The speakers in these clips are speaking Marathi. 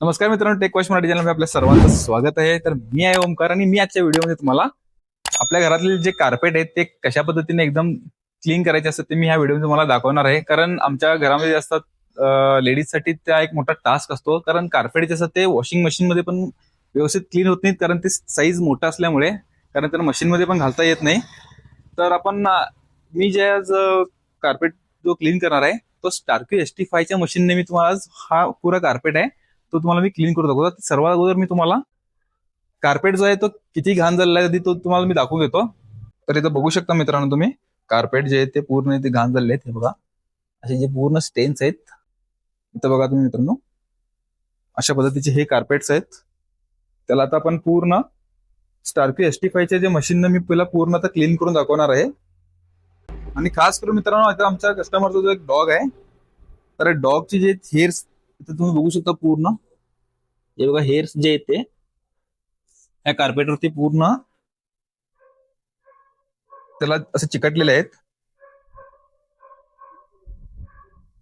नमस्कार मित्रांनो टेक वॉश मराठी चॅनल आपल्या सर्वांचं स्वागत आहे. तर मी आहे ओमकार आणि मी आजच्या व्हिडिओमध्ये तुम्हाला आपल्या घरातले जे कार्पेट आहेत ते कशा पद्धतीने एकदम क्लीन करायचे असतात ते मी ह्या व्हिडिओमध्ये तुम्हाला दाखवणार आहे. कारण आमच्या घरामध्ये जे असतात लेडीजसाठी त्या एक मोठा टास्क असतो. कारण कार्पेट जे असतात ते वॉशिंग मशीनमध्ये पण व्यवस्थित क्लीन होत नाहीत. कारण ते साईज मोठा असल्यामुळे कारण त्याला मशीनमध्ये पण घालता येत नाही. तर आपण मी जे आज कार्पेट जो क्लीन करणार आहे तो स्टार्क्यू एस टी फायच्या मशीनने मी तुम्हाला आज हा पुरा कार्पेट आहे. तो तुम्हाला मी क्लीन करू दाखवतो सर्वात अगोदर मी तुम्हाला कार्पेट जो आहे तो किती घाण झालेला आहे तो तुम्हाला मी दाखवून देतो. तर इथं बघू शकता मित्रांनो तुम्ही कार्पेट जे आहे ते पूर्ण इथे घाण झालेले आहेत हे बघा. असे जे पूर्ण स्टेन्स आहेत इथं बघा तुम्ही मित्रांनो. अशा पद्धतीचे हे कार्पेट्स आहेत. त्याला आता आपण पूर्ण स्टार्पी एस टी फायच्या जे मशीननं मी पहिला पूर्ण आता क्लीन करून दाखवणार आहे. आणि खास करून मित्रांनो आता आमच्या कस्टमरचा जो एक डॉग आहे तर डॉगचे जे हेअर्स तुम्ही बघू शकता पूर्ण. हे बघा हेअर्स जे आहेत ते या कार्पेटवरती पूर्ण त्याला असे चिकटलेले आहेत.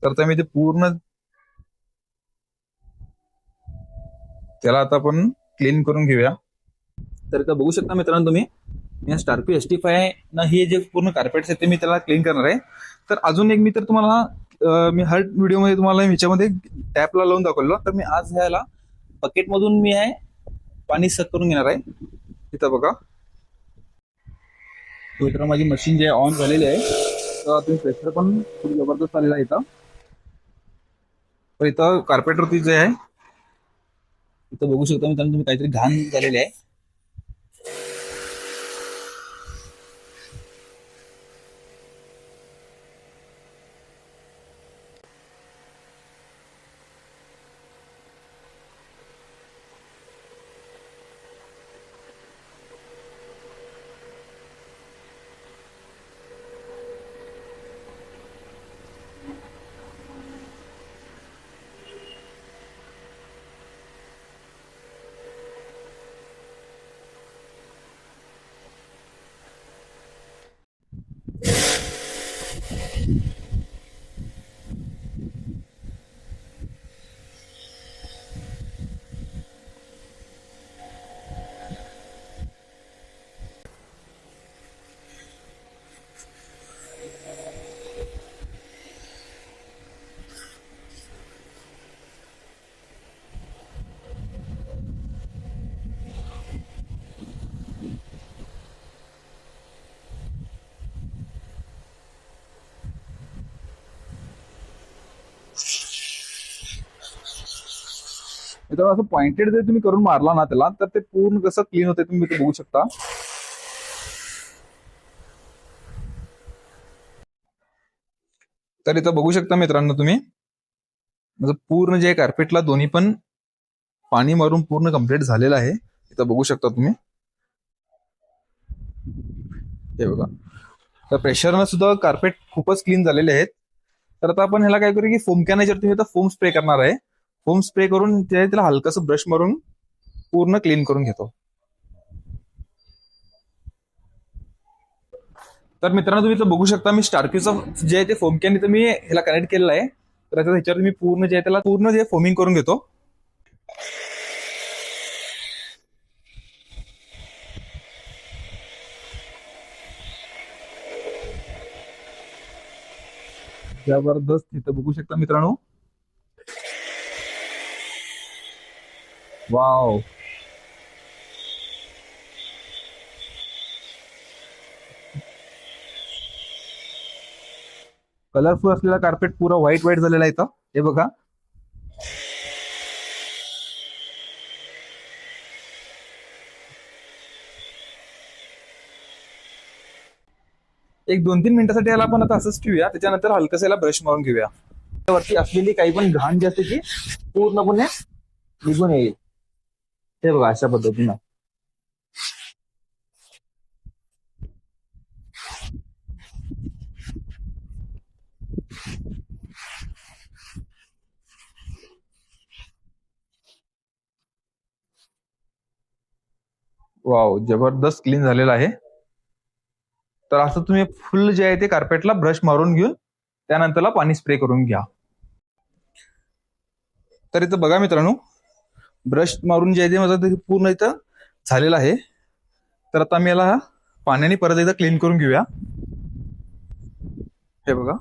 तर ते मी ते पूर्ण त्याला आता आपण क्लीन करून घेऊया. तर का बघू शकता मित्रांनो तुम्ही मी स्टार्पी एस टी फाय ना हे जे पूर्ण कार्पेट्स आहेत ते मी त्याला क्लीन करणार आहे. तर अजून एक मी तर तुम्हाला मी हर व्हिडिओमध्ये तुम्हाला याच्यामध्ये टॅपला लावून दाखवलं तर मी आज ह्याला बकेटमधून मी आहे. पाणी सक करून घेणार आहे. इथं बघा. मित्र माझी मशीन जे ऑन झालेली आहे. तर तुम्ही प्रेशर पण खूप जबरदस्त आलेला आहे इथं. तर इथं कार्पेटवरती जे आहे इथं बघू शकता मित्रांनो तुम्ही काहीतरी घाण झालेले आहे. मित्रांनो असं पॉइंटेड जर तुम्ही करून मारला ना त्याला तर ते पूर्ण कसं क्लीन होते तुम्ही ते बघू शकता. तर इथं बघू शकता मित्रांनो तुम्ही. म्हणजे पूर्ण जे कार्पेटला दोन्ही पण पाणी मारून पूर्ण कंप्लीट झालेलं आहे. इथं बघू शकता तुम्ही. हे बघा. तर प्रेशरनं सुद्धा कार्पेट खूपच क्लीन झालेले आहेत. तर आता आपण ह्याला काय करू की फोम कॅनेजर तुम्ही आता फोम स्प्रे करणार आहे फोम स्प्रे करून ते त्याला हलकस ब्रश मारून पूर्ण क्लीन करून घेतो. तर मित्रांनो तुम्ही इथं बघू शकता मी स्टार्क्यूचं जे आहे ते फोम कॅन इथं मी ह्याला कनेक्ट केलेलं आहे. तर आता ह्याच्यावर मी पूर्ण जे आहे त्याला पूर्ण जे फोमिंग करून घेतो. जबरदस्त इथं बघू शकता मित्रांनो. वाव कलरफुल असलेला कार्पेट पुरा व्हाईट व्हाईट झालेला आहे इथं. हे बघा. एक दोन तीन मिनिटासाठी याला आपण आता असंच ठेवूया. त्याच्यानंतर हलकस याला ब्रश मारून घेऊया. वरती असलेली काही पण घाण जी असते ती पूर्णपणे निघून येईल. हे बघा अशा पद्धतीनं. वाव जबरदस्त क्लीन झालेला आहे. तर असं तुम्ही फुल जे आहे ते कार्पेटला ब्रश मारून घेऊन त्यानंतरला पाणी स्प्रे करून घ्या. तर इथं बघा मित्रांनो ब्रश मारून जे आहे ते माझं ते पूर्ण इथं झालेलं आहे. तर आता मी याला पाण्याने परत एकदा क्लीन करून घेऊया. हे बघा.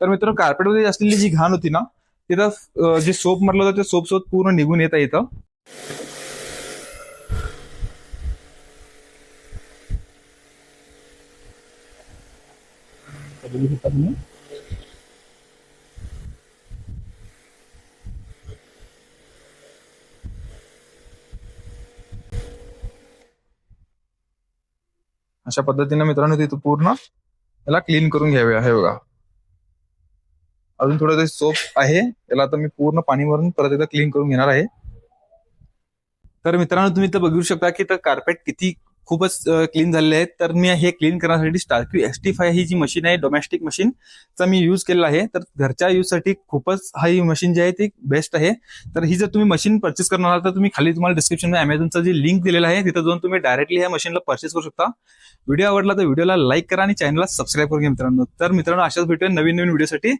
तर मित्रांनो कार्पेटमध्ये असलेली जी घाण होती ना तिथं जे सोप म्हटलं होतं ते सोप सोबत पूर्ण निघून येत आहे इथं. अशा पद्धतीने मित्रांनो तिथं पूर्ण याला क्लीन करून घ्यावे हे बघा. अजून थोडं सोप आहे. त्याला आता मी पूर्ण पाणी भरून परत एकदा क्लीन करून घेणार आहे. तर मित्रांनो तुम्ही इथं बघू शकता की तर कार्पेट किती खूपच क्लीन झालेले आहेत. तर मी हे क्लीन करण्यासाठी स्टार्क्यू एस टी फाय ही जी मशीन आहे डोमेस्टिक मशीन चा मी यूज केलेला आहे. तर घरच्या यूजसाठी खूपच हा ही मशीन जी आहे ती बेस्ट आहे. तर ही जर तुम्ही मशीन परचेस करणार आहात तर तुम्ही खाली तुम्हाला डिस्क्रिप्शनमध्ये अमेझॉनचा जी लिंक दिलेला आहे तिथं जाऊन तुम्ही डायरेक्टली ह्या मशीनला परचेस करू शकता. व्हिडिओ आवडला तर व्हिडिओला लाईक करा आणि चॅनलला सबस्क्राईब करून घ्या मित्रांनो. तर मित्रांनो अशाच भेटूया नवीन नवीन व्हिडिओसाठी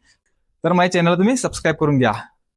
तर माझ्या चॅनलला तुम्ही सबस्क्राईब करून घ्या.